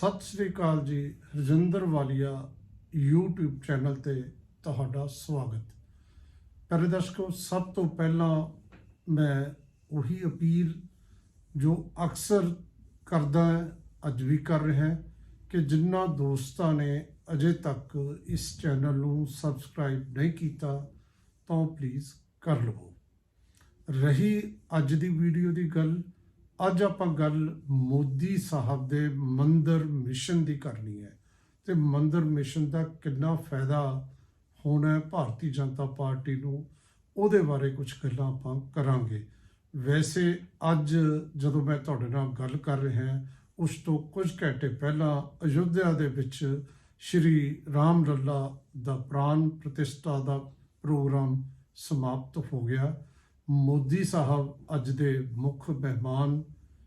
ਸਤਿ ਸ੍ਰੀ ਅਕਾਲ ਜੀ ਰਜਿੰਦਰ ਵਾਲੀਆ YouTube channel ਤੇ ਤੁਹਾਡਾ ਸਵਾਗਤ। ਪਿਆਰੇ ਦਰਸ਼ਕੋ ਸਭ ਤੋਂ ਪਹਿਲਾਂ ਮੈਂ ਉਹੀ ਅਪੀਲ ਜੋ ਅਕਸਰ ਕਰਦਾ ਹਾਂ, ਅੱਜ ਵੀ ਕਰ ਰਿਹਾ ਕਿ ਜਿਨ੍ਹਾਂ ਦੋਸਤਾਂ ਨੇ ਅਜੇ ਤੱਕ ਇਸ ਚੈਨਲ ਨੂੰ ਸਬਸਕ੍ਰਾਈਬ ਨਹੀਂ ਕੀਤਾ ਤਾਂ ਪਲੀਜ਼ ਕਰ ਲਵੋ। ਰਹੀ ਅੱਜ ਦੀ ਵੀਡੀਓ ਦੀ ਗੱਲ ਅੱਜ ਆਪਾਂ ਗੱਲ ਮੋਦੀ ਸਾਹਿਬ ਦੇ ਮੰਦਰ ਮਿਸ਼ਨ ਦੀ ਕਰਨੀ ਹੈ। ਤੇ ਮੰਦਰ ਮਿਸ਼ਨ ਦਾ ਕਿੰਨਾ ਫਾਇਦਾ ਹੋਣਾ ਹੈ ਭਾਰਤੀ ਜਨਤਾ ਪਾਰਟੀ ਨੂੰ, ਉਹਦੇ ਬਾਰੇ ਕੁਝ ਗੱਲਾਂ ਆਪਾਂ ਕਰਾਂਗੇ। ਵੈਸੇ ਅੱਜ ਜਦੋਂ ਮੈਂ ਤੁਹਾਡੇ ਨਾਲ ਗੱਲ ਕਰ ਰਿਹਾ ਉਸ ਤੋਂ ਕੁਝ ਘੰਟੇ ਪਹਿਲਾਂ ਅਯੁੱਧਿਆ ਦੇ ਵਿੱਚ ਸ਼੍ਰੀ ਰਾਮ ਲੱਲਾ ਦਾ ਪ੍ਰਾਨ ਪ੍ਰਤਿਸ਼ਠਾ ਦਾ ਪ੍ਰੋਗਰਾਮ ਸਮਾਪਤ ਹੋ ਗਿਆ। ਮੋਦੀ ਸਾਹਿਬ ਅੱਜ ਦੇ ਮੁੱਖ ਮਹਿਮਾਨ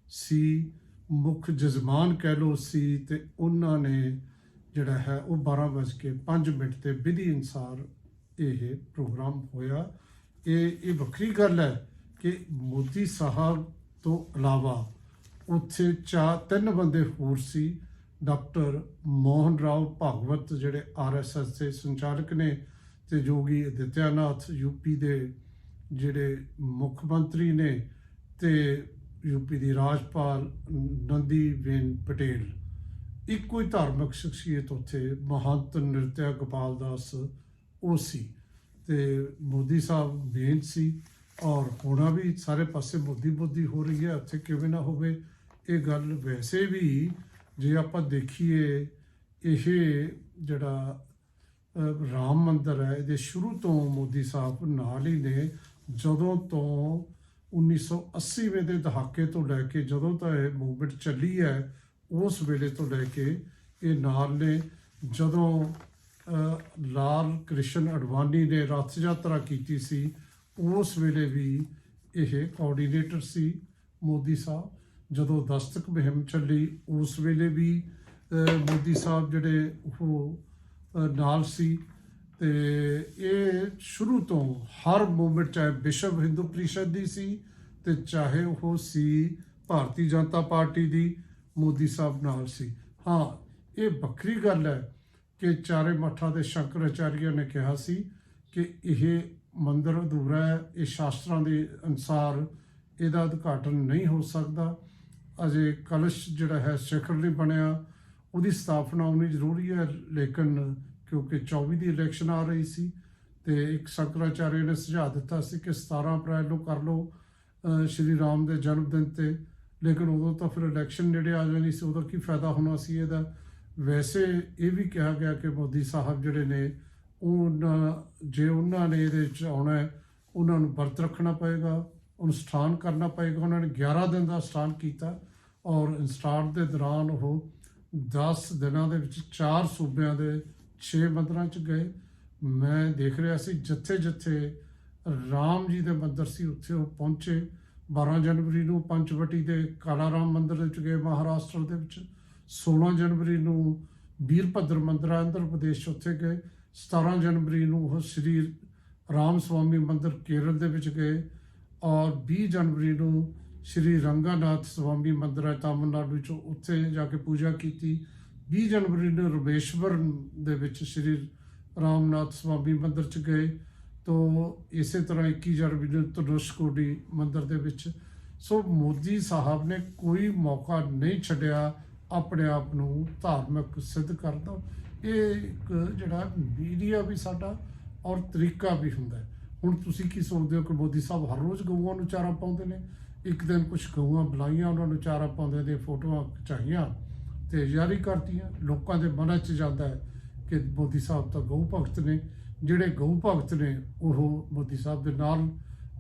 ਸੀ, ਮੁੱਖ ਜਜ਼ਮਾਨ ਕਹਿ ਲੋ ਸੀ ਤੇ ਉਹਨਾਂ ਨੇ ਜਿਹੜਾ ਹੈ ਉਹ 12:05 ਮਿੰਟ ਤੇ ਵਿਧੀ ਅਨਸਾਰ ਇਹ ਪ੍ਰੋਗਰਾਮ ਹੋਇਆ। ਇਹ ਇਹ ਵੱਖਰੀ ਗੱਲ ਹੈ ਕਿ ਮੋਦੀ ਸਾਹਿਬ ਤੋਂ ਇਲਾਵਾ ਉੱਥੇ ਚਾਰ, ਤਿੰਨ ਬੰਦੇ ਹੋਰ ਸੀ। ਡਾਕਟਰ ਮੋਹਨ ਰਾਓ ਭਾਗਵਤ ਜਿਹੜੇ ਆਰਐਸਐਸ ਦੇ ਸੰਚਾਲਕ ਨੇ ਤੇ ਜੋਗੀ ਅਦਿੱਤਿਆਨਾਥ ਯੂਪੀ ਦੇ ਜਿਹੜੇ ਮੁੱਖ ਮੰਤਰੀ ਨੇ ਤੇ ਯੂਪੀ ਦੀ ਰਾਜਪਾਲ ਨੰਦੀ ਬੇਨ ਪਟੇਲ, ਇੱਕੋ ਹੀ ਧਾਰਮਿਕ ਸ਼ਖਸੀਅਤ ਉੱਥੇ ਮਹੰਤ ਨਿਰਤਿਆ ਗੋਪਾਲ ਦਾਸ ਉਹ ਸੀ ਤੇ ਮੋਦੀ ਸਾਹਿਬ ਮੇਨ ਸੀ ਔਰ ਹੋਣਾ ਵੀ ਸਾਰੇ ਪਾਸੇ ਮੋਦੀ ਮੋਦੀ ਹੋ ਰਹੀ ਹੈ ਉੱਥੇ ਕਿਵੇਂ ਨਾ ਹੋਵੇ। ਇਹ ਗੱਲ ਵੈਸੇ ਵੀ ਜੇ ਆਪਾਂ ਦੇਖੀਏ, ਇਹ ਜਿਹੜਾ ਰਾਮ ਮੰਦਰ ਹੈ, ਇਹਦੇ ਸ਼ੁਰੂ ਤੋਂ ਮੋਦੀ ਸਾਹਿਬ ਨਾਲ ਹੀ ਨੇ। ਜਦੋਂ ਤੋਂ 1980ਵੇਂ ਦੇ ਦਹਾਕੇ ਤੋਂ ਲੈ ਕੇ ਜਦੋਂ ਤਾਂ ਇਹ ਮੂਵਮੈਂਟ ਚੱਲੀ ਹੈ, ਉਸ ਵੇਲੇ ਤੋਂ ਲੈ ਕੇ ਇਹ ਨਾਲ ਨੇ। ਜਦੋਂ ਲਾਲ ਕ੍ਰਿਸ਼ਨ ਅਡਵਾਨੀ ਨੇ ਰਥ ਯਾਤਰਾ ਕੀਤੀ ਸੀ, ਉਸ ਵੇਲੇ ਵੀ ਇਹ ਕੋਆਰਡੀਨੇਟਰ ਸੀ ਮੋਦੀ ਸਾਹਿਬ। ਜਦੋਂ ਦਸਤਕ ਮੁਹਿੰਮ ਚੱਲੀ, ਉਸ ਵੇਲੇ ਵੀ ਮੋਦੀ ਸਾਹਿਬ ਜਿਹੜੇ ਉਹ ਨਾਲ ਸੀ। ਤੇ ਇਹ ਸ਼ੁਰੂ ਤੋਂ ਹਰ ਮੂਵਮੈਂਟ ਚਾਹੇ ਵਿਸ਼ਵ ਹਿੰਦੂ ਪ੍ਰੀਸ਼ਦ ਦੀ ਸੀ ਤੇ ਚਾਹੇ ਉਹ ਸੀ ਭਾਰਤੀ ਜਨਤਾ ਪਾਰਟੀ ਦੀ ਮੋਦੀ ਸਾਹਿਬ ਨਾਲ ਸੀ। ਹਾਂ, ਇਹ ਵੱਖਰੀ ਗੱਲ ਹੈ ਕਿ ਚਾਰੇ ਮੱਠਾਂ ਦੇ ਸ਼ੰਕਰਾਚਾਰੀਆ ਨੇ ਕਿਹਾ ਸੀ ਕਿ ਇਹ ਮੰਦਰ ਅਧੂਰਾ ਹੈ, ਇਹ ਸ਼ਾਸਤਰਾਂ ਦੇ ਅਨੁਸਾਰ ਇਹਦਾ ਉਦਘਾਟਨ ਨਹੀਂ ਹੋ ਸਕਦਾ। ਅਜੇ ਕਲਸ਼ ਜਿਹੜਾ ਹੈ ਸਿਖਰ ਨਹੀਂ ਬਣਿਆ, ਉਹਦੀ ਸਥਾਪਨਾ ਹੋਣੀ ਜ਼ਰੂਰੀ ਹੈ, ਲੇਕਿਨ ਕਿਉਂਕਿ 24 ਦੀ ਇਲੈਕਸ਼ਨ ਆ ਰਹੀ ਸੀ ਤੇ ਇੱਕ ਸ਼ੰਕਰਾਚਾਰਿਆ ਨੇ ਸੁਝਾਅ ਦਿੱਤਾ ਸੀ ਕਿ 17 ਅਪ੍ਰੈਲ ਨੂੰ ਕਰ ਲਓ ਸ਼੍ਰੀ ਰਾਮ ਦੇ ਜਨਮ ਦਿਨ ਤੇ। ਲੇਕਿਨ ਉਦੋਂ ਤਾਂ ਫਿਰ ਇਲੈਕਸ਼ਨ ਨੇੜੇ ਆ ਜਾਣੀ ਸੀ, ਉਦੋਂ ਕੀ ਫਾਇਦਾ ਹੋਣਾ ਸੀ ਇਹਦਾ? ਵੈਸੇ ਇਹ ਵੀ ਕਿਹਾ ਗਿਆ ਕਿ ਮੋਦੀ ਸਾਹਿਬ ਜਿਹੜੇ ਨੇ, ਉਹਨਾਂ, ਜੇ ਉਹਨਾਂ ਨੇ ਇਹਦੇ ਵਿੱਚ ਆਉਣਾ ਹੈ, ਉਹਨਾਂ ਨੂੰ ਵਰਤ ਰੱਖਣਾ ਪਏਗਾ ਅਨੁਸ਼ਠਾਨ ਕਰਨਾ ਪਏਗਾ। ਉਹਨਾਂ ਨੇ 11 ਦਿਨ ਦਾ ਅਨੁਸ਼ਠਾਨ ਕੀਤਾ ਔਰ ਅਨੁਸ਼ਠਾਨ ਦੇ ਦੌਰਾਨ ਉਹ 10 ਦਿਨਾਂ ਦੇ ਵਿੱਚ ਚਾਰ ਸੂਬਿਆਂ ਦੇ 6 ਮੰਦਰਾਂ 'ਚ ਗਏ। ਮੈਂ ਦੇਖ ਰਿਹਾ ਸੀ ਜਿੱਥੇ ਜਿੱਥੇ ਰਾਮ ਜੀ ਦੇ ਮੰਦਰ ਸੀ, ਉੱਥੇ ਉਹ ਪਹੁੰਚੇ। 12 ਜਨਵਰੀ ਨੂੰ ਪੰਚਵਟੀ ਦੇ ਕਾਲਾ ਰਾਮ ਮੰਦਰ ਦੇ ਵਿੱਚ ਗਏ ਮਹਾਰਾਸ਼ਟਰ ਦੇ ਵਿੱਚ। 16 ਜਨਵਰੀ ਨੂੰ ਵੀਰਭੱਦਰ ਮੰਦਰ ਹੈ ਆਂਧਰਾ ਪ੍ਰਦੇਸ਼ 'ਚ ਉੱਥੇ ਗਏ। 17 ਜਨਵਰੀ ਨੂੰ ਉਹ ਸ੍ਰੀ ਰਾਮ ਸਵਾਮੀ ਮੰਦਰ ਕੇਰਲ ਦੇ ਵਿੱਚ ਗਏ। ਔਰ 20 ਜਨਵਰੀ ਨੂੰ ਸ਼੍ਰੀ ਰੰਗਾਨਾਥ ਸਵਾਮੀ ਮੰਦਰ ਹੈ ਤਾਮਿਲਨਾਡੂ ਵਿੱਚ ਉੱਥੇ ਜਾ ਕੇ ਪੂਜਾ ਕੀਤੀ। 20 ਜਨਵਰੀ ਨੂੰ ਰਮੇਸ਼ਵਰ ਦੇ ਵਿੱਚ ਸ਼੍ਰੀ ਰਾਮਨਾਥ ਸਵਾਮੀ ਮੰਦਿਰ ਚ ਗਏ ਤੋਂ ਇਸੇ ਤਰ੍ਹਾਂ 21 ਜਨਵਰੀ ਨੂੰ ਧਨੁਸ਼ਕੋਡੀ ਮੰਦਿਰ ਦੇ ਵਿੱਚ। ਸੋ ਮੋਦੀ ਸਾਹਿਬ ਨੇ ਕੋਈ ਮੌਕਾ ਨਹੀਂ ਛੱਡਿਆ ਆਪਣੇ ਆਪ ਨੂੰ ਧਾਰਮਿਕ ਸਿੱਧ ਕਰਨ ਦਾ ਇਹ ਇੱਕ ਜਿਹੜਾ ਮੀਡੀਆ ਵੀ ਸਾਡਾ ਔਰ ਤਰੀਕਾ ਵੀ ਹੁੰਦਾ ਹੁਣ ਤੁਸੀਂ ਕੀ ਸੋਚਦੇ ਹੋ ਕਿ ਮੋਦੀ ਸਾਹਿਬ ਹਰ ਰੋਜ਼ ਗਊਆਂ ਨੂੰ ਚਾਰਾ ਪਾਉਂਦੇ ਨੇ? ਇੱਕ ਦਿਨ ਕੁਝ ਗਊਆਂ ਬੁਲਾਈਆਂ, ਉਹਨਾਂ ਨੂੰ ਚਾਰਾ ਪਾਉਂਦੇ ਨੇ ਫੋਟੋਆਂ ਖਿਚਾਈਆਂ। ਤੇ ਜਾਰੀ ਕਰਤੀਆਂ। ਲੋਕਾਂ ਦੇ ਮਨਾਂ 'ਚ ਜਾਂਦਾ ਹੈ ਕਿ ਮੋਦੀ ਸਾਹਿਬ ਤਾਂ ਗਊ ਭਗਤ ਨੇ। ਜਿਹੜੇ ਗਊ ਭਗਤ ਨੇ, ਉਹ ਮੋਦੀ ਸਾਹਿਬ ਦੇ ਨਾਲ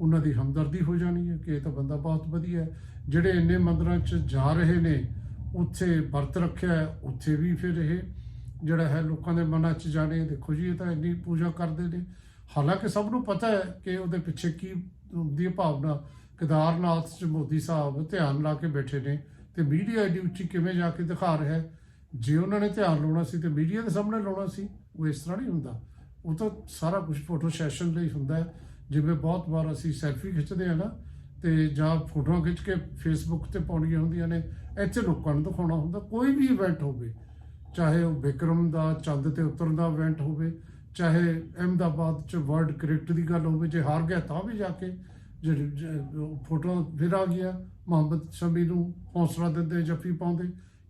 ਉਹਨਾਂ ਦੀ ਹਮਦਰਦੀ ਹੋ ਜਾਣੀ ਹੈ ਕਿ ਇਹ ਤਾਂ ਬੰਦਾ ਬਹੁਤ ਵਧੀਆ ਜਿਹੜੇ ਇੰਨੇ ਮੰਦਰਾਂ 'ਚ ਜਾ ਰਹੇ ਨੇ, ਉੱਥੇ ਵਰਤ ਰੱਖਿਆ ਉੱਥੇ ਵੀ ਫਿਰ ਇਹ ਜਿਹੜਾ ਹੈ ਲੋਕਾਂ ਦੇ ਮਨਾਂ 'ਚ ਜਾਣੇ। ਦੇਖੋ ਜੀ, ਇਹ ਤਾਂ ਇੰਨੀ ਪੂਜਾ ਕਰਦੇ ਨੇ। ਹਾਲਾਂਕਿ ਸਭ ਨੂੰ ਪਤਾ ਹੈ ਕਿ ਉਹਦੇ ਪਿੱਛੇ ਕੀ ਹੁੰਦੀ ਹੈ ਭਾਵਨਾ। ਕੇਦਾਰਨਾਥ 'ਚ ਮੋਦੀ ਸਾਹਿਬ ਧਿਆਨ ਲਾ ਕੇ ਬੈਠੇ ਨੇ। ਤੇ ਮੀਡੀਆ ਐਡੀ ਉੱਚੀ ਕਿਵੇਂ ਜਾ ਕੇ ਦਿਖਾ ਰਿਹਾ ਹੈ? ਜੇ ਉਹਨਾਂ ਨੇ ਧਿਆਨ ਲਾਉਣਾ ਸੀ ਤੇ ਮੀਡੀਆ ਦੇ ਸਾਹਮਣੇ ਲਾਉਣਾ ਸੀ, ਉਹ ਇਸ ਤਰ੍ਹਾਂ ਨਹੀਂ ਹੁੰਦਾ। ਉਹ ਤਾਂ ਸਾਰਾ ਕੁਝ ਫੋਟੋ ਸੈਸ਼ਨ ਲਈ ਹੁੰਦਾ ਹੈ। ਜਿਵੇਂ ਬਹੁਤ ਵਾਰ ਅਸੀਂ ਸੈਲਫੀ ਖਿੱਚਦੇ ਆ ਨਾ, ਤੇ ਜਾਂ ਫੋਟੋਆਂ ਖਿੱਚ ਕੇ ਫੇਸਬੁੱਕ ਤੇ ਪਾਉਣੀਆਂ ਹੁੰਦੀਆਂ ਨੇ, ਇੱਥੇ ਲੋਕਾਂ ਨੂੰ ਦਿਖਾਉਣਾ ਹੁੰਦਾ। ਕੋਈ ਵੀ ਇਵੈਂਟ ਹੋਵੇ, ਚਾਹੇ ਉਹ ਵਿਕਰਮ ਦਾ, ਚੰਦ ਤੇ ਉਤਰਨ ਦਾ ਇਵੈਂਟ ਹੋਵੇ, ਚਾਹੇ ਅਹਿਮਦਾਬਾਦ ਚ ਵਰਲਡ ਕ੍ਰਿਕਟ ਦੀ ਗੱਲ ਹੋਵੇ, ਜੇ ਹਾਰ ਗਿਆ ਤਾਂ ਵੀ ਜਾ ਕੇ, ਜਿਹੜੀ, ਜ- ਫੋਟੋ ਫਿਰ ਆ ਗਿਆ। ਮੁਹੰਮਦ ਸ਼ਮੀ ਨੂੰ ਹੌਸਲਾ ਦਿੰਦੇ ਜੱਫੀ ਪਾਉਂਦੇ।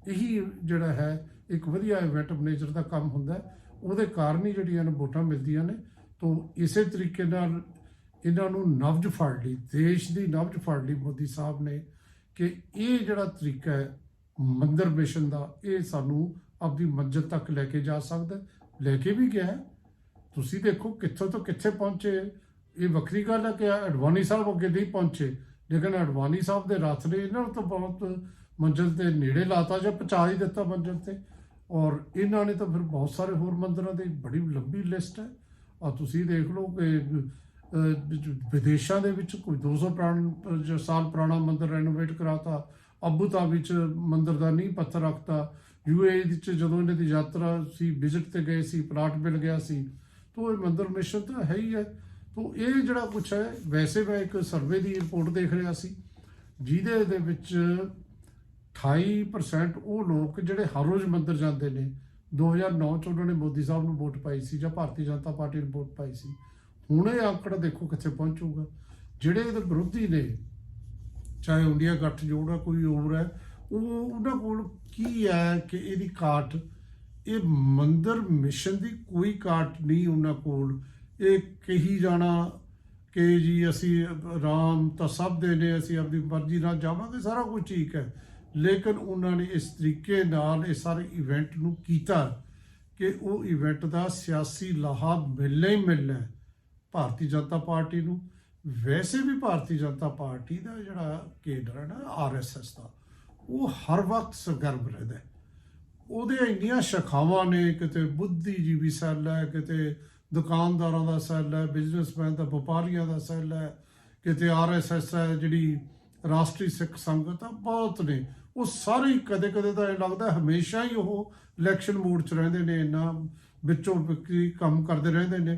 ਇਹੀ ਜਿਹੜਾ ਹੈ, ਇੱਕ ਵਧੀਆ ਇਵੈਂਟ ਮੈਨੇਜਰ ਦਾ ਕੰਮ ਹੁੰਦਾ ਉਹਦੇ ਕਾਰਨ ਹੀ ਜਿਹੜੀਆਂ ਨੇ ਵੋਟਾਂ ਮਿਲਦੀਆਂ ਨੇ। ਤੋਂ ਇਸੇ ਤਰੀਕੇ ਨਾਲ ਇਹਨਾਂ ਨੂੰ ਨਬਜ ਫੜ ਲਈ, ਦੇਸ਼ ਦੀ ਨਬਜ ਫੜ ਲਈ ਮੋਦੀ ਸਾਹਿਬ ਨੇ ਕਿ ਇਹ ਜਿਹੜਾ ਤਰੀਕਾ ਹੈ, ਮੰਦਰ ਮਿਸ਼ਨ ਦਾ, ਇਹ ਸਾਨੂੰ ਆਪਣੀ ਮੰਜ਼ਿਲ ਤੱਕ ਲੈ ਕੇ ਜਾ ਸਕਦਾ ਲੈ ਕੇ ਵੀ ਗਿਆ ਤੁਸੀਂ ਦੇਖੋ ਕਿੱਥੋਂ ਤੋਂ ਕਿੱਥੇ ਪਹੁੰਚੇ। ਇਹ ਵੱਖਰੀ ਗੱਲ ਹੈ ਕਿ ਅਡਵਾਨੀ ਸਾਹਿਬ ਅੱਗੇ ਨਹੀਂ ਪਹੁੰਚੇ। ਲੇਕਿਨ ਅਡਵਾਨੀ ਸਾਹਿਬ ਦੇ ਰੱਥ ਨੇ ਇਹਨਾਂ ਨੂੰ ਤਾਂ ਬਹੁਤ ਮੰਜ਼ਿਲ ਤੇ ਨੇੜੇ ਲਾਤਾ ਜਾਂ ਪਹੁੰਚਾ ਹੀ ਦਿੱਤਾ ਮੰਜ਼ਿਲ ਤੇ। ਔਰ ਇਹਨਾਂ ਨੇ ਤਾਂ ਫਿਰ ਬਹੁਤ ਸਾਰੇ ਹੋਰ ਮੰਦਰਾਂ ਦੀ ਬੜੀ ਲੰਬੀ ਲਿਸਟ ਹੈ। ਔਰ ਤੁਸੀਂ ਦੇਖ ਲਓ ਕਿ ਅਹ, ਵਿਦੇਸ਼ਾਂ ਦੇ ਵਿੱਚ ਕੋਈ 200 ਪੁਰਾਣ ਜੋ ਸਾਲ ਪੁਰਾਣਾ ਮੰਦਿਰ ਰੈਨੋਵੇਟ ਕਰਾਤਾ ਅਬੂ ਧਾਬੀ ਚ ਮੰਦਿਰ ਦਾ ਨੀਂਹ ਪੱਥਰ ਰੱਖਤਾ ਯੂਏਈ ਵਿੱਚ ਜਦੋਂ ਇਹਨਾਂ ਦੀ ਯਾਤਰਾ ਸੀ ਵਿਜ਼ਿਟ ਤੇ ਗਏ ਸੀ ਪਲਾਟ ਮਿਲ ਗਿਆ ਸੀ। ਤੋਂ ਇਹ ਮੰਦਿਰ ਮਿਸ਼ਨ ਤਾਂ ਹੈ ਹੀ ਹੈ। ਤੋਂ ਇਹ ਜਿਹੜਾ ਕੁਛ ਹੈ, ਵੈਸੇ ਮੈਂ ਇੱਕ ਸਰਵੇ ਦੀ ਰਿਪੋਰਟ ਦੇਖ ਰਿਹਾ ਸੀ, ਜਿਹਦੇ ਦੇ ਵਿੱਚ 28% ਉਹ ਲੋਕ ਜਿਹੜੇ ਹਰ ਰੋਜ਼ ਮੰਦਰ ਜਾਂਦੇ ਨੇ 2009 ਚ ਉਹਨਾਂ ਨੇ ਮੋਦੀ ਸਾਹਿਬ ਨੂੰ ਵੋਟ ਪਾਈ ਸੀ ਜਾਂ ਭਾਰਤੀ ਜਨਤਾ ਪਾਰਟੀ ਨੂੰ ਵੋਟ ਪਾਈ ਸੀ। ਹੁਣ ਇਹ ਆਂਕੜਾ ਦੇਖੋ ਕਿੱਥੇ ਪਹੁੰਚੂਗਾ। ਜਿਹੜੇ ਇਹਦੇ ਵਿਰੋਧੀ ਨੇ, ਚਾਹੇ ਇੰਡੀਆ ਗੱਠ ਜੋੜਾ ਕੋਈ ਹੋਰ ਹੈ, ਉਹ ਉਹਨਾਂ ਕੋਲ ਕੀ ਹੈ ਕਿ ਇਹਦੀ ਕਾਟ ਇਹ ਮੰਦਰ ਮਿਸ਼ਨ ਦੀ ਕੋਈ ਕਾਟ ਨਹੀਂ ਉਹਨਾਂ ਕੋਲ। ਇਹ ਕਹੀ ਜਾਣਾ ਕਿ ਜੀ ਅਸੀਂ ਰਾਮ ਤਾਂ ਸਭ ਦੇ ਨੇ, ਅਸੀਂ ਆਪਣੀ ਮਰਜ਼ੀ ਨਾਲ ਜਾਵਾਂਗੇ, ਸਾਰਾ ਕੁਝ ਠੀਕ ਹੈ। ਲੇਕਿਨ ਉਹਨਾਂ ਨੇ ਇਸ ਤਰੀਕੇ ਨਾਲ ਇਹ ਸਾਰੇ ਇਵੈਂਟ ਨੂੰ ਕੀਤਾ ਕਿ ਉਹ ਇਵੈਂਟ ਦਾ ਸਿਆਸੀ ਲਾਹਾ ਮਿਲਣਾ ਹੀ ਮਿਲਣਾ ਭਾਰਤੀ ਜਨਤਾ ਪਾਰਟੀ ਨੂੰ। ਵੈਸੇ ਵੀ ਭਾਰਤੀ ਜਨਤਾ ਪਾਰਟੀ ਦਾ ਜਿਹੜਾ ਕੇਡਰ ਹੈ ਨਾ ਆਰਐਸਐਸ ਦਾ, ਉਹ ਹਰ ਵਕਤ ਸਰਗਰਮ ਰਹਿੰਦਾ ਉਹਦੇ ਇੰਨੀਆਂ ਸ਼ਾਖਾਵਾਂ ਨੇ, ਕਿਤੇ ਬੁੱਧੀਜੀਵੀ ਸੈੱਲ ਹੈ, ਕਿਤੇ ਦੁਕਾਨਦਾਰਾਂ ਦਾ ਸੈੱਲ ਹੈ, ਬਿਜ਼ਨਸਮੈਨ ਦਾ, ਵਪਾਰੀਆਂ ਦਾ ਸੈੱਲ ਹੈ, ਕਿਤੇ ਆਰਐਸਐਸ ਹੈ, ਜਿਹੜੀ ਰਾਸ਼ਟਰੀ ਸਿੱਖ ਸੰਗਤ ਆ, ਬਹੁਤ ਨੇ। ਉਹ ਸਾਰੇ ਕਦੇ ਕਦੇ ਤਾਂ ਇਹ ਲੱਗਦਾ ਹਮੇਸ਼ਾ ਹੀ ਉਹ ਇਲੈਕਸ਼ਨ ਮੂਡ 'ਚ ਰਹਿੰਦੇ ਨੇ, ਇੰਨਾ ਵਿੱਚੋਂ ਵਿਕੀ ਕੰਮ ਕਰਦੇ ਰਹਿੰਦੇ ਨੇ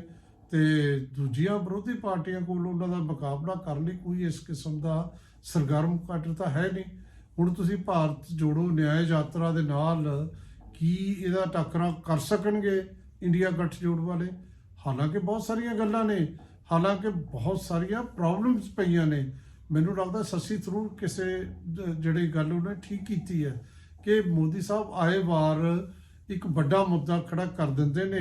ਤੇ ਦੂਜੀਆਂ ਵਿਰੋਧੀ ਪਾਰਟੀਆਂ ਕੋਲ ਉਹਨਾਂ ਦਾ ਮੁਕਾਬਲਾ ਕਰਨ ਲਈ ਕੋਈ ਇਸ ਕਿਸਮ ਦਾ ਸਰਗਰਮ ਕੱਟ ਤਾਂ ਹੈ ਨਹੀਂ। ਹੁਣ ਤੁਸੀਂ ਭਾਰਤ ਜੋੜੋ ਨਿਆਂ ਯਾਤਰਾ ਦੇ ਨਾਲ ਕੀ ਇਹਦਾ ਟੱਕਰਾ ਕਰ ਸਕਣਗੇ ਇੰਡੀਆ ਗੱਠਜੋੜ ਵਾਲੇ? ਹਾਲਾਂਕਿ ਬਹੁਤ ਸਾਰੀਆਂ ਗੱਲਾਂ ਨੇ, ਹਾਲਾਂਕਿ ਬਹੁਤ ਸਾਰੀਆਂ ਪ੍ਰੋਬਲਮਸ ਪਈਆਂ ਨੇ। ਮੈਨੂੰ ਲੱਗਦਾ ਸੱਸੀ ਥਰੂ ਕਿਸੇ ਜਿਹੜੀ ਗੱਲ ਉਹਨੇ ਠੀਕ ਕੀਤੀ ਹੈ ਕਿ ਮੋਦੀ ਸਾਹਿਬ ਆਏ ਵਾਰ ਇੱਕ ਵੱਡਾ ਮੁੱਦਾ ਖੜਾ ਕਰ ਦਿੰਦੇ ਨੇ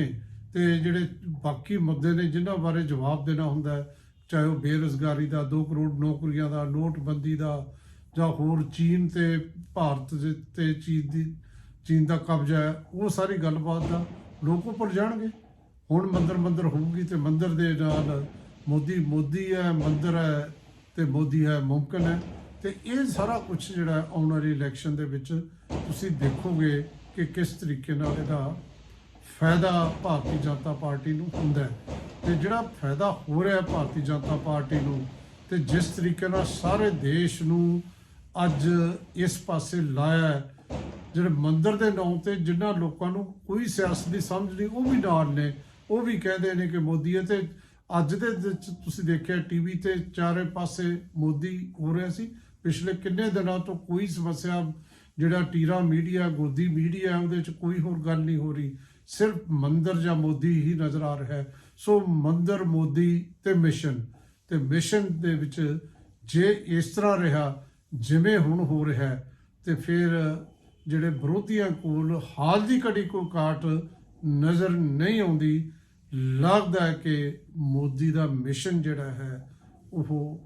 ਤੇ ਜਿਹੜੇ ਬਾਕੀ ਮੁੱਦੇ ਨੇ ਜਿਨ੍ਹਾਂ ਬਾਰੇ ਜਵਾਬ ਦੇਣਾ ਹੁੰਦਾ ਚਾਹੇ ਉਹ ਬੇਰੁਜ਼ਗਾਰੀ ਦਾ 2 ਕਰੋੜ ਨੌਕਰੀਆਂ ਦਾ, ਨੋਟਬੰਦੀ ਦਾ, ਜਾਂ ਹੋਰ ਚੀਨ ਤੇ ਭਾਰਤ ਤੇ ਚੀਨ ਦੀ, ਚੀਨ ਦਾ ਕਬਜ਼ਾ ਹੈ, ਉਹ ਸਾਰੀ ਗੱਲਬਾਤ ਦਾ ਲੋਕ ਉੱਪਰ ਜਾਣਗੇ। ਹੁਣ ਮੰਦਰ ਮੰਦਰ ਹੋਊਗੀ ਤੇ ਮੰਦਰ ਦੇ ਨਾਲ ਮੋਦੀ ਮੋਦੀ ਹੈ, ਮੰਦਰ ਹੈ ਤੇ ਮੋਦੀ ਹੈ, ਮੁਮਕਨ ਹੈ। ਤੇ ਇਹ ਸਾਰਾ ਕੁਝ ਜਿਹੜਾ ਆਉਣ ਵਾਲੀ ਇਲੈਕਸ਼ਨ ਦੇ ਵਿੱਚ ਤੁਸੀਂ ਦੇਖੋਗੇ ਕਿ ਕਿਸ ਤਰੀਕੇ ਨਾਲ ਇਹਦਾ ਫਾਇਦਾ ਭਾਰਤੀ ਜਨਤਾ ਪਾਰਟੀ ਨੂੰ ਹੁੰਦਾ ਹੈ। ਤੇ ਜਿਹੜਾ ਫਾਇਦਾ ਹੋ ਰਿਹਾ ਭਾਰਤੀ ਜਨਤਾ ਪਾਰਟੀ ਨੂੰ ਤੇ ਜਿਸ ਤਰੀਕੇ ਨਾਲ ਸਾਰੇ ਦੇਸ਼ ਨੂੰ ਅੱਜ ਇਸ ਪਾਸੇ ਲਾਇਆ ਜਿਹੜੇ ਮੰਦਰ ਦੇ ਨਾਂ ਤੇ ਜਿਨ੍ਹਾਂ ਲੋਕਾਂ ਨੂੰ ਕੋਈ ਸਿਆਸਤ ਦੀ ਸਮਝ ਨਹੀਂ, ਉਹ ਵੀ ਨਾਲ ਨੇ। ਉਹ ਵੀ ਕਹਿੰਦੇ ਨੇ ਕਿ ਮੋਦੀ ਹੈ ਤੇ ਅੱਜ ਦੇ ਵਿੱਚ ਤੁਸੀਂ ਦੇਖਿਆ ਟੀਵੀ ਤੇ ਚਾਰੇ ਪਾਸੇ ਮੋਦੀ ਹੋ ਰਿਹਾ ਸੀ। ਪਿਛਲੇ ਕਿੰਨੇ ਦਿਨਾਂ ਤੋਂ ਕੋਈ ਸਮੱਸਿਆ, ਜਿਹੜਾ ਟੀਰਾ ਮੀਡੀਆ, ਗੋਦੀ ਮੀਡੀਆ, ਉਹਦੇ ਵਿੱਚ ਕੋਈ ਹੋਰ ਗੱਲ ਨਹੀਂ ਹੋ ਰਹੀ। ਸਿਰਫ ਮੰਦਰ ਜਾਂ ਮੋਦੀ ਹੀ ਨਜ਼ਰ ਆ ਰਿਹਾ ਹੈ। ਸੋ ਮੰਦਰ, ਮੋਦੀ ਤੇ ਮਿਸ਼ਨ ਤੇ ਮਿਸ਼ਨ ਦੇ ਵਿੱਚ ਜੇ ਇਸ ਤਰ੍ਹਾਂ ਰਿਹਾ, ਜਿਵੇਂ ਹੁਣ ਹੋ ਰਿਹਾ ਹੈ, ਤੇ ਫਿਰ ਜਿਹੜੇ ਵਿਰੋਧੀਆਂ ਕੋਲ ਹਾਲ ਦੀ ਘੜੀ ਕੋਈ ਕਾਟ ਨਜ਼ਰ ਨਹੀਂ ਆਉਂਦੀ, ਲੱਗਦਾ ਕਿ ਮੋਦੀ ਦਾ ਮਿਸ਼ਨ ਜਿਹੜਾ ਹੈ, ਉਹ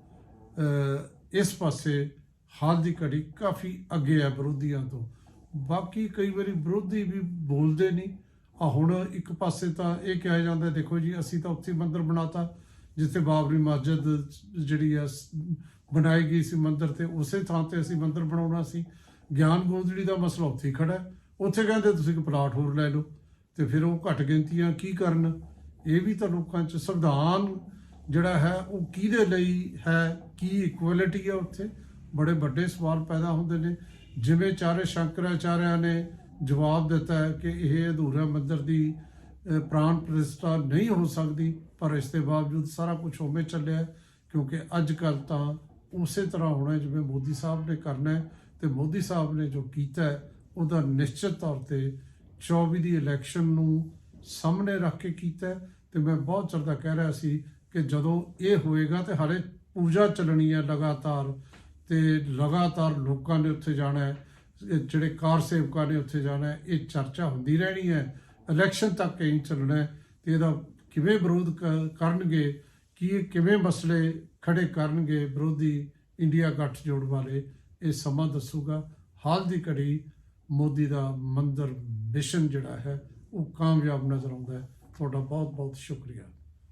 ਇਸ ਪਾਸੇ ਹਾਲ ਦੀ ਘੜੀ ਕਾਫੀ ਅੱਗੇ ਹੈ ਵਿਰੋਧੀਆਂ ਤੋਂ। ਬਾਕੀ ਕਈ ਵਾਰੀ ਵਿਰੋਧੀ ਵੀ ਬੋਲਦੇ ਨਹੀਂ। ਆ ਹੁਣ ਇੱਕ ਪਾਸੇ ਤਾਂ ਇਹ ਕਿਹਾ ਜਾਂਦਾ, ਦੇਖੋ ਜੀ, ਅਸੀਂ ਤਾਂ ਉੱਥੇ ਮੰਦਿਰ ਬਣਾਤਾ, ਜਿੱਥੇ ਬਾਬਰੀ ਮਸਜਿਦ ਜਿਹੜੀ ਆ ਬਣਾਈ ਗਈ ਸੀ ਮੰਦਿਰ ਤੇ, ਉਸੇ ਥਾਂ ਤੇ ਅਸੀਂ ਮੰਦਿਰ ਬਣਾਉਣਾ ਸੀ। ਗਿਆਨ ਗੋਦੜੀ ਦਾ ਮਸਲਾ ਉੱਥੇ ਹੀ ਖੜਾ ਉੱਥੇ ਕਹਿੰਦੇ ਤੁਸੀਂ ਇੱਕ ਪਲਾਟ ਹੋਰ ਲੈ ਲਓ। ਤੇ ਫਿਰ ਉਹ ਘੱਟ ਗਿਣਤੀਆਂ ਕੀ ਕਰਨ? ਇਹ ਵੀ ਤਾਂ ਲੋਕਾਂ 'ਚ ਸੰਵਿਧਾਨ ਜਿਹੜਾ ਹੈ, ਉਹ ਕਿਹਦੇ ਲਈ ਹੈ? ਕੀ ਇਕੁਐਲਿਟੀ ਹੈ ਉੱਥੇ? ਬੜੇ ਵੱਡੇ ਸਵਾਲ ਪੈਦਾ ਹੁੰਦੇ ਨੇ। ਜਿਵੇਂ ਚਾਰੇ ਸ਼ੰਕਰਾਚਾਰਿਆ ਨੇ ਜਵਾਬ ਦਿੱਤਾ ਹੈ ਕਿ ਇਹ ਅਧੂਰਾ ਮੰਦਰ ਦੀ ਪ੍ਰਾਣ ਪ੍ਰਤਿਸ਼ਠਾ ਨਹੀਂ ਹੋ ਸਕਦੀ, ਪਰ ਇਸ ਦੇ ਬਾਵਜੂਦ ਸਾਰਾ ਕੁਝ ਉਵੇਂ ਚੱਲਿਆ ਕਿਉਂਕਿ ਅੱਜ ਕੱਲ ਤਾਂ ਉਸੇ ਤਰ੍ਹਾਂ ਹੋਣਾ ਜਿਵੇਂ ਮੋਦੀ ਸਾਹਿਬ ਨੇ ਕਰਨਾ ਹੈ ਤੇ ਮੋਦੀ ਸਾਹਿਬ ਨੇ ਜੋ ਕੀਤਾ ਉਹਦਾ ਨਿਸ਼ਚਿਤ ਤੌਰ ਤੇ 24 ਦੀ ਇਲੈਕਸ਼ਨ ਨੂੰ ਸਾਹਮਣੇ ਰੱਖ ਕੇ ਕੀਤਾ ਹੈ ਤੇ ਮੈਂ ਬਹੁਤ ਚਿਰ ਦਾ ਕਹਿ ਰਿਹਾ ਸੀ ਕਿ ਜਦੋਂ ਇਹ ਹੋਏਗਾ ਤੇ ਹਾਲੇ ਪੂਜਾ ਚੱਲਣੀ ਹੈ ਲਗਾਤਾਰ ਤੇ ਲਗਾਤਾਰ ਲੋਕਾਂ ਨੇ ਉੱਥੇ ਜਾਣਾ ਹੈ ਜਿਹੜੇ ਕਾਰ ਸੇਵਕਾਂ ਨੇ ਉੱਥੇ ਜਾਣਾ ਇਹ ਚਰਚਾ ਹੁੰਦੀ ਰਹਿਣੀ ਹੈ ਇਲੈਕਸ਼ਨ ਤੱਕ ਇਹ ਚੱਲਣਾ ਹੈ ਤੇ ਇਹਦਾ ਕਿਵੇਂ ਵਿਰੋਧ ਕ- ਕਰਨਗੇ, ਕੀ ਕਿਵੇਂ ਮਸਲੇ ਖੜੇ ਕਰਨਗੇ ਵਿਰੋਧੀ ਇੰਡੀਆ ਗੱਠਜੋੜ ਵਾਲੇ, ਇਹ ਸਮਾਂ ਦੱਸੂਗਾ। ਹਾਲ ਦੀ ਘੜੀ ਮੋਦੀ ਦਾ ਮੰਦਰ ਮਿਸ਼ਨ ਜਿਹੜਾ ਹੈ, ਉਹ ਕਾਮਯਾਬ ਨਜ਼ਰ ਆਉਂਦਾ ਹੈ। ਤੁਹਾਡਾ ਬਹੁਤ ਬਹੁਤ ਸ਼ੁਕਰੀਆ।